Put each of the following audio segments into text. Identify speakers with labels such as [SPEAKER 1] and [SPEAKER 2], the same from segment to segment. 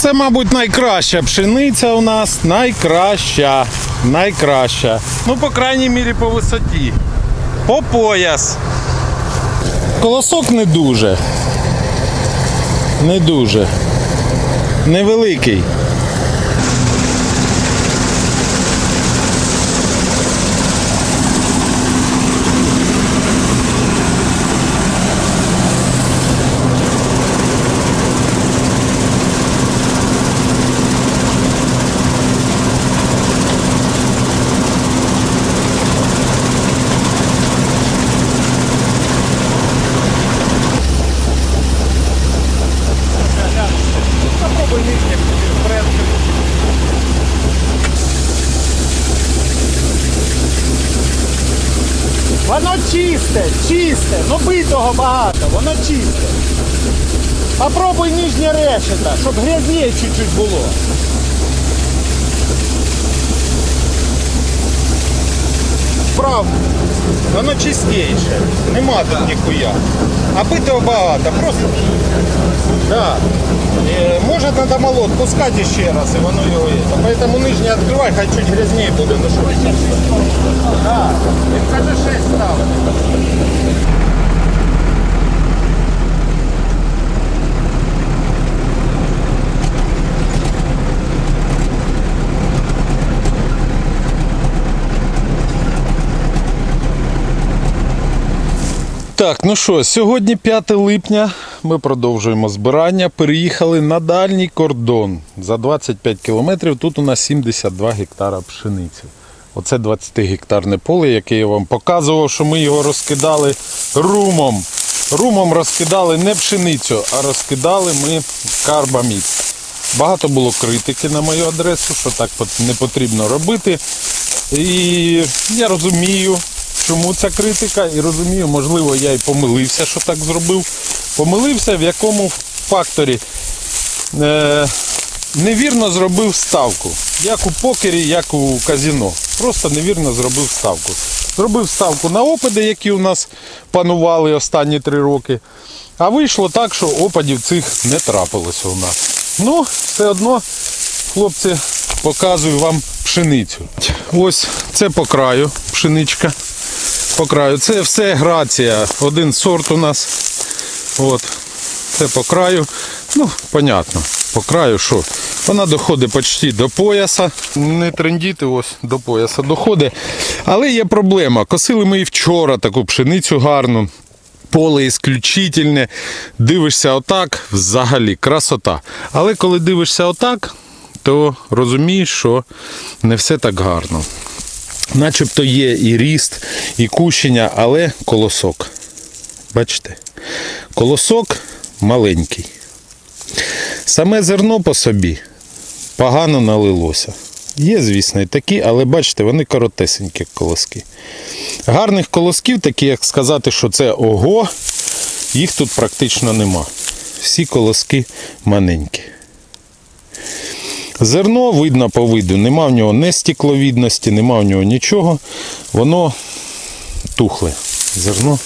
[SPEAKER 1] Це, мабуть, найкраща пшениця у нас. Найкраща. Найкраща. Ну, по крайній мірі, по висоті. По пояс. Колосок не дуже. Не дуже. Невеликий.
[SPEAKER 2] Чисте, чисте, ну битого багато, воно чисте. Попробуй нижнє решета, щоб грязніше чуть-чуть було.
[SPEAKER 1] Прав, воно чистіше. Нема тут ніхуя. А битого багато. Просто. Да. Е, може треба молот пускати ще раз, і воно його є. Поэтому нижнє відкривай, хай чуть грязніше буде. Ну що? Да. Він каже 6 ставити. Так, ну що, сьогодні 5 липня. Ми продовжуємо збирання. Переїхали на дальній кордон. За 25 кілометрів тут у нас 72 гектара пшениці. Оце 20 гектарне поле, яке я вам показував, що ми його розкидали румом. Румом розкидали не пшеницю, а розкидали ми карбамід. Багато було критики на мою адресу, що так не потрібно робити. І я розумію, чому ця критика, і розумію, можливо, я і помилився, що так зробив. Помилився, в якому факторі е, невірно зробив ставку. Як у покері, як у казіно. Просто невірно зробив ставку. Зробив ставку на опади, які у нас панували останні три роки. А вийшло так, що опадів цих не трапилося у нас. Ну, все одно, хлопці, показую вам пшеницю. Ось це по краю пшеничка. По краю. Це все грація. Один сорт у нас. От. Це по краю. Ну, понятно. По краю що? Вона доходить почти до пояса. Не трендіти ось до пояса доходить. Але є проблема. Косили ми і вчора таку пшеницю гарну. Поле ісключительне. Дивишся отак, взагалі красота. Але коли дивишся отак, то розумієш, що не все так гарно. Начебто є і ріст, і кущення, але колосок. Бачите? Колосок маленький. Саме зерно по собі погано налилося. Є, звісно, і такі, але бачите, вони коротесенькі колоски. Гарних колосків, такі як сказати, що це ого, їх тут практично нема. Всі колоски маленькі. Зерно видно по виду, нема в нього не стекловідності, нема в нього нічого. Воно тухле. Зерно,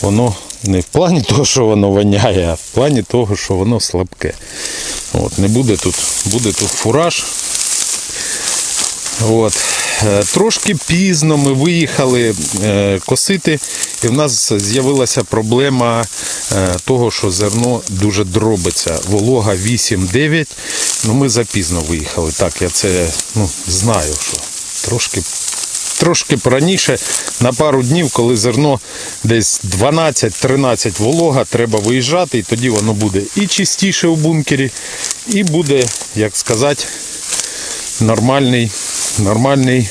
[SPEAKER 1] воно не в плані того, що воно воняє, а в плані того, що воно слабке. От, не буде тут, буде тут фураж. От. Е, Трошки пізно ми виїхали е, косити, і в нас з'явилася проблема е, того, що зерно дуже дробиться. Волога 8-9. Ну ми запізно виїхали. Так, я це ну, знаю, що трошки трошки раніше, на пару днів, коли зерно десь 12-13 волога, треба виїжджати, і тоді воно буде і чистіше у бункері, і буде, як сказати, нормальний, нормальний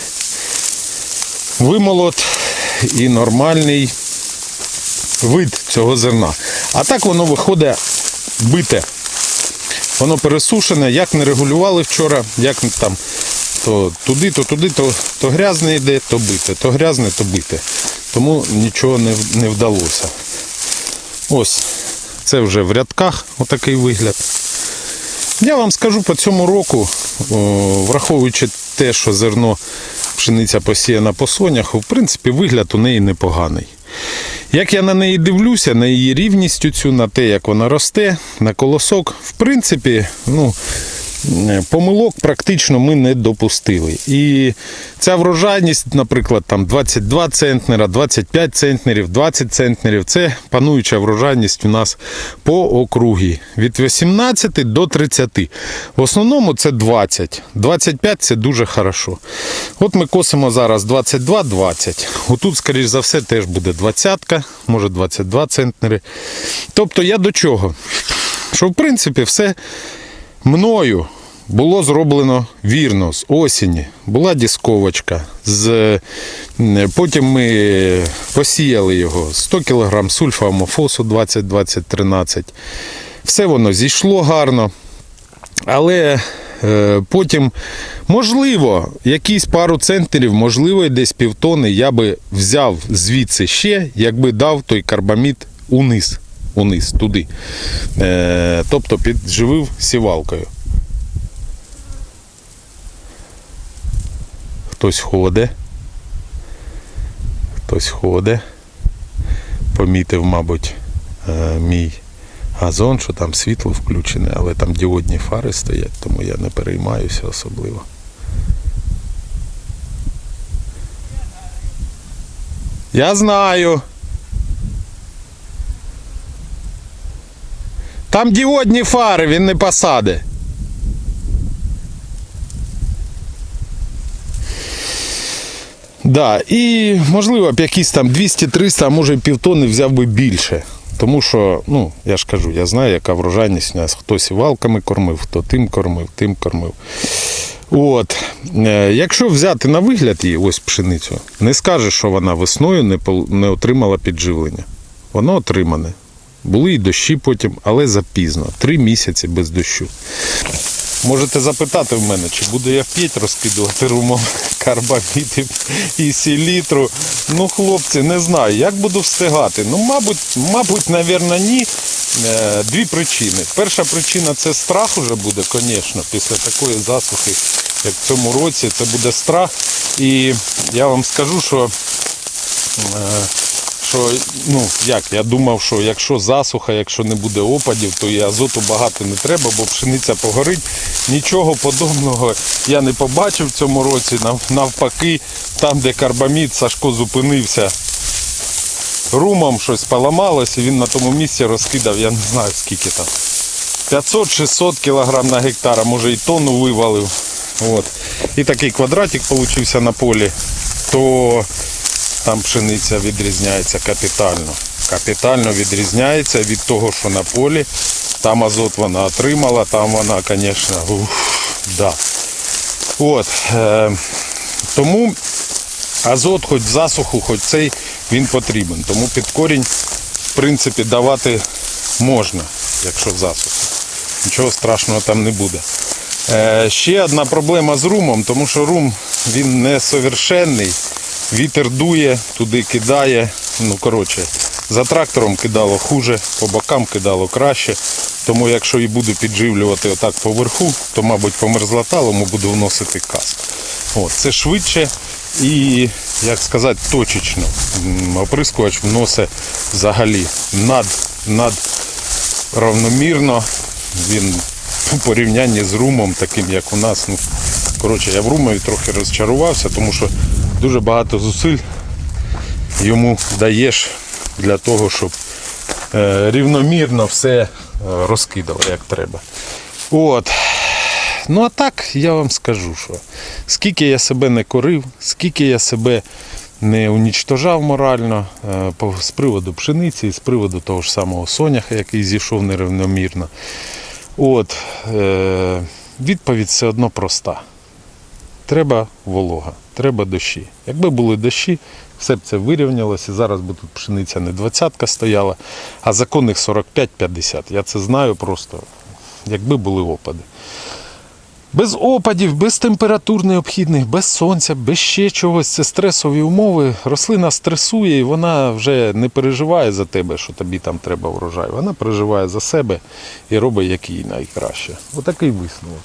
[SPEAKER 1] вимолот і нормальний вид цього зерна. А так воно виходить бите. Воно пересушене, як не регулювали вчора, як там то туди, то туди, то, то грязне йде, то бите, то грязне, то бите. Тому нічого не, не вдалося. Ось, це вже в рядках отакий вигляд. Я вам скажу по цьому року, о, враховуючи те, що зерно пшениця посіяна по сонях, в принципі, вигляд у неї непоганий. Як я на неї дивлюся, на її рівність цю, на те, як вона росте, на колосок, в принципі, ну, помилок практично ми не допустили. І ця врожайність, наприклад, там 22 центнера, 25 центнерів, 20 центнерів це пануюча врожайність у нас по округі від 18 до 30. В основному це 20. 25 це дуже хорошо. От ми косимо зараз 22-20. Отут, скоріш за все, теж буде 20, може 22 центнери. Тобто я до чого? Що в принципі все мною було зроблено вірно з осені. Була дісковочка. З... Потім ми посіяли його 100 кг сульфа амофосу 20-20-13. Все воно зійшло гарно. Але е, потім, можливо, якісь пару центнерів, можливо, десь півтони я би взяв звідси ще, якби дав той карбамід униз, униз туди. Е, тобто підживив сівалкою. Хтось ходить. Хтось ходить. Помітив, мабуть, е, мій газон, що там світло включене, але там діодні фари стоять, тому я не переймаюся особливо. Я знаю. Там діодні фари, він не посаде. Да, і можливо б якісь там 200-300, а може півтони взяв би більше. Тому що, ну, я ж кажу, я знаю, яка врожайність у нас. Хтось і валками кормив, хто тим кормив, тим кормив. От. Е, Якщо взяти на вигляд її, ось пшеницю, не скажеш, що вона весною не отримала підживлення. Воно отримане. Були і дощі потім, але запізно. Три місяці без дощу. Можете запитати в мене, чи буду я вп'ять розкидувати румом карбамід і- селітру. Ну, хлопці, не знаю, як буду встигати. Ну, мабуть, мабуть, навірно, ні. Е, Дві причини. Перша причина це страх уже буде, звісно, після такої засухи, як в цьому році, це буде страх. І я вам скажу, що е, що ну як я думав, що якщо засуха, якщо не буде опадів, то і азоту багато не треба, бо пшениця погорить. Нічого подобного я не побачив в цьому році. Навпаки, там, де карбамід, Сашко зупинився румом, щось поламалось, і він на тому місці розкидав, я не знаю скільки там. 500-600 кг на гектар, а може і тонну вивалив. От. І такий квадратик получився на полі, то там пшениця відрізняється капітально. Капітально відрізняється від того, що на полі. Там азот вона отримала, там вона, звісно, да. От, е, тому азот, хоч засуху, хоч цей, він потрібен. Тому під корінь, в принципі, давати можна, якщо засуха. Нічого страшного там не буде. Е, ще одна проблема з румом, тому що рум він не совершенний. Вітер дує, туди кидає. Ну, коротше, за трактором кидало хуже, по бокам кидало краще. Тому якщо і буду підживлювати отак поверху, то, мабуть, по мерзлоталому буду вносити каск. От, це швидше і, як сказати, точечно. Оприскувач вносить взагалі над, над равномірно. Він у порівнянні з румом, таким як у нас. Ну, коротше, я в румові трохи розчарувався, тому що дуже багато зусиль йому даєш для того, щоб е, рівномірно все е, розкидало, як треба. От. Ну а так я вам скажу, що скільки я себе не корив, скільки я себе не унічтожав морально е, з приводу пшениці, з приводу того ж самого соняха, який зійшов нерівномірно. От, відповідь все одно проста. Треба волога, треба дощі. Якби були дощі, все б це вирівнялося. Зараз би тут пшениця не двадцятка стояла, а законних 45-50. Я це знаю просто, якби були опади. Без опадів, без температур необхідних, без сонця, без ще чогось. Це стресові умови. Рослина стресує і вона вже не переживає за тебе, що тобі там треба врожай. Вона переживає за себе і робить як їй найкраще. Отакий висновок.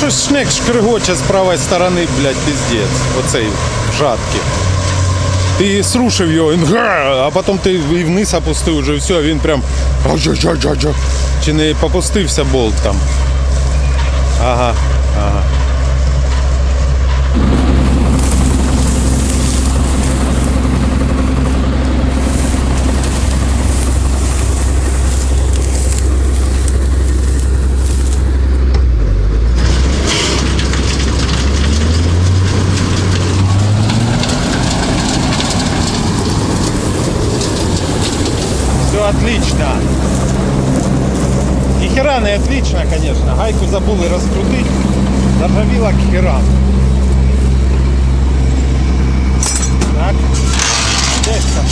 [SPEAKER 1] Щось шнек шкригоче з правої сторони, блядь, піздець. Оцей жадки. Ти срушив його, він а потім ти і вниз опустив вже все, а він прям. Чи не попустився болт там? Ага, ага. Отлично. И хера отлично, конечно. Гайку забули розкрутити. Заржавіла к херам. Так. Десь там.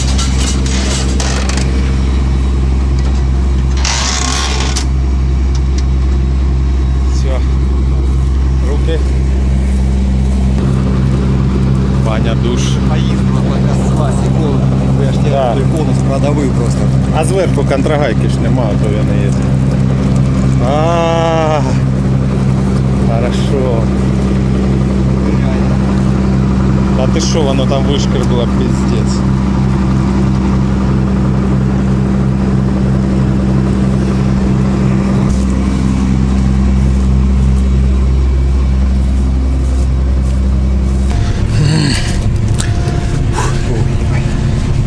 [SPEAKER 1] Все. Руки. Баня, душ.
[SPEAKER 3] Поїздила така з класі повна. Я ж
[SPEAKER 1] Да.
[SPEAKER 3] тебе той конус продавив просто.
[SPEAKER 1] А зверху контрагайки ж нема, то вони є. А, хорошо. А ти що, воно там вишкребла, піздець.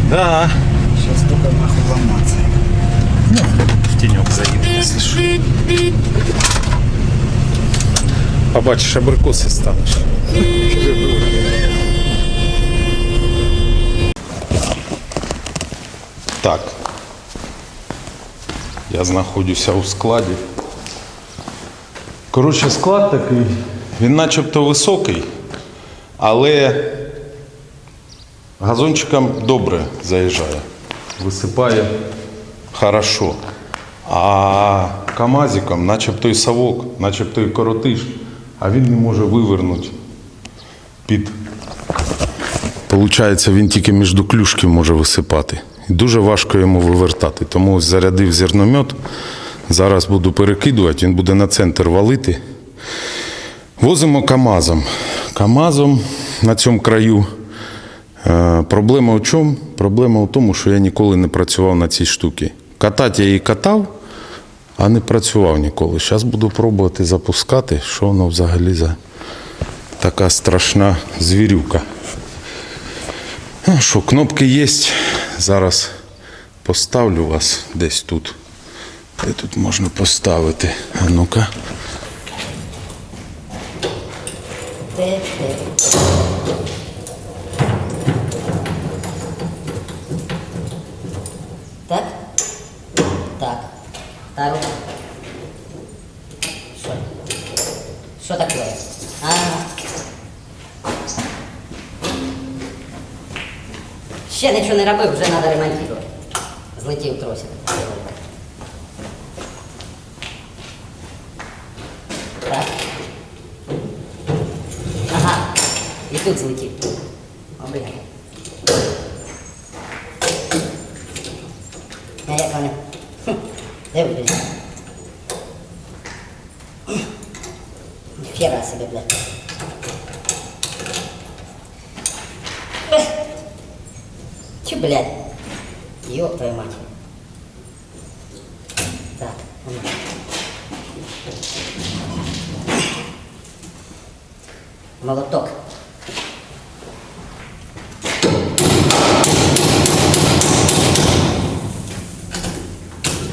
[SPEAKER 1] Да.
[SPEAKER 3] Сейчас только нахуй ломаться.
[SPEAKER 1] В тенек заїду, якщо що. Побачиш, абрикоси станеш. Так. Я знаходжуся у складі. Коротше, склад такий, він начебто високий, але газончиком добре заїжджає. Висипає хорошо. А КАМАЗиком, начебто і совок, начебто і коротиш, а він не може вивернути під. Получається, він тільки між клюшки може висипати. І дуже важко йому вивертати. Тому ось зарядив зерномет. Зараз буду перекидувати, він буде на центр валити. Возимо КАМАЗом. КАМАЗом на цьому краю. Е, Проблема в чому? Проблема в тому, що я ніколи не працював на цій штуці. Катати я її катав, а не працював ніколи. Зараз буду пробувати запускати, що воно взагалі за така страшна звірюка. Що, кнопки є. Зараз поставлю вас десь тут. Де тут можна поставити? А ну-ка.
[SPEAKER 4] Так? Так. Так. Що? Що таке? А. Ще нічого не робив, вже треба ремонтувати. Злетів тросик. Так. Ага. І тут злетів. Обрігай. А як вони? Де ви, блядь? Хера себе, блядь. Блядь? Ёб твою мать. Так, ну. Молоток.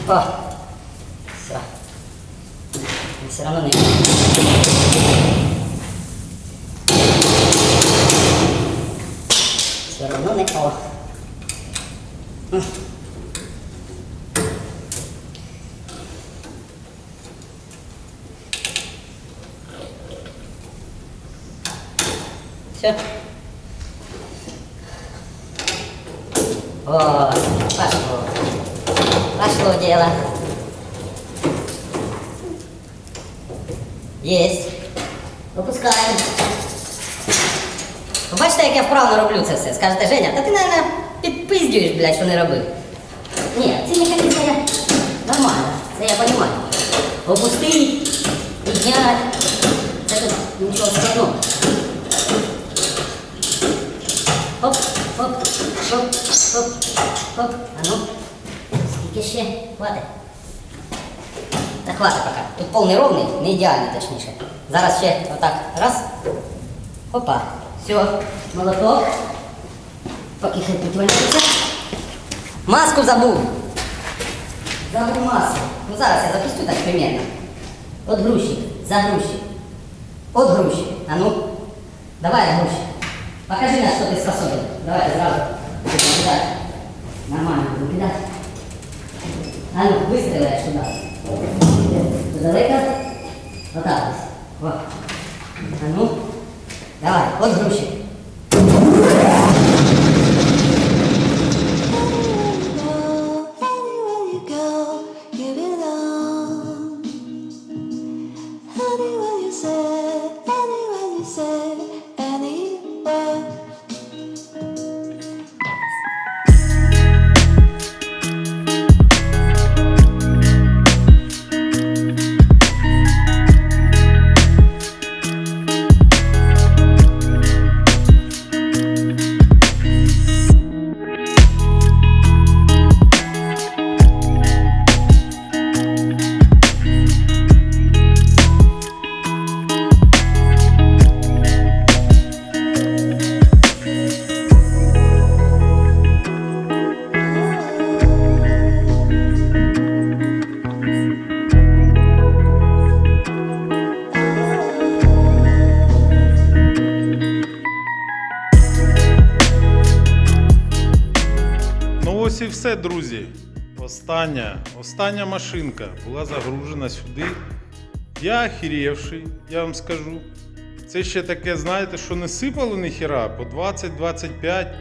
[SPEAKER 4] О! Все. Все равно не... Все равно не... О! М. Все. О, пошло. Пошло дело. Есть. Випускаємо. Бачите, як я вправно роблю це все. Скажете, Женя, та ти, наверное, підпиздюєш, блядь, що не робив. Ні, ці механізми я нормально, це я розумію. Опустить, підняти, Це тут нічого складного. Оп, оп, оп, оп, оп. А ну, скільки ще? Хватить. Та хватить поки. Тут пол не ровний, не ідеальний точніше. Зараз ще отак. Раз. Опа. Все, молоток. Поки хай підвалюється. Маску забув. Забув маску. Ну зараз я запустю так примерно. От груші, за груші. От груші. А ну, давай груші. Покажи на що ти способен. Давай сразу. Кидай. Нормально, ну кидай. А ну, выстрелаешь туда. Туда далеко. Вот так вот. Вот. А ну.
[SPEAKER 5] 来吧我
[SPEAKER 1] 怎么都 все, друзі. Остання, остання машинка була загружена сюди. Я охерівший, я вам скажу. Це ще таке, знаєте, що не сипало ніхіра, по 20-25.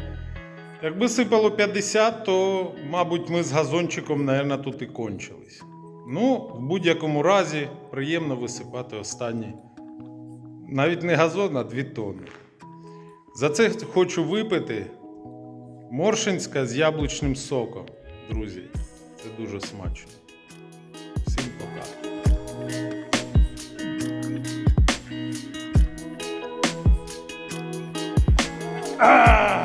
[SPEAKER 1] Якби сипало 50, то, мабуть, ми з газончиком, мабуть, тут і кончились. Ну, в будь-якому разі, приємно висипати останні. Навіть не газон, а 2 тонни. За це хочу випити Моршинська з яблучним соком, друзі. Це дуже смачно. Всім пока. А!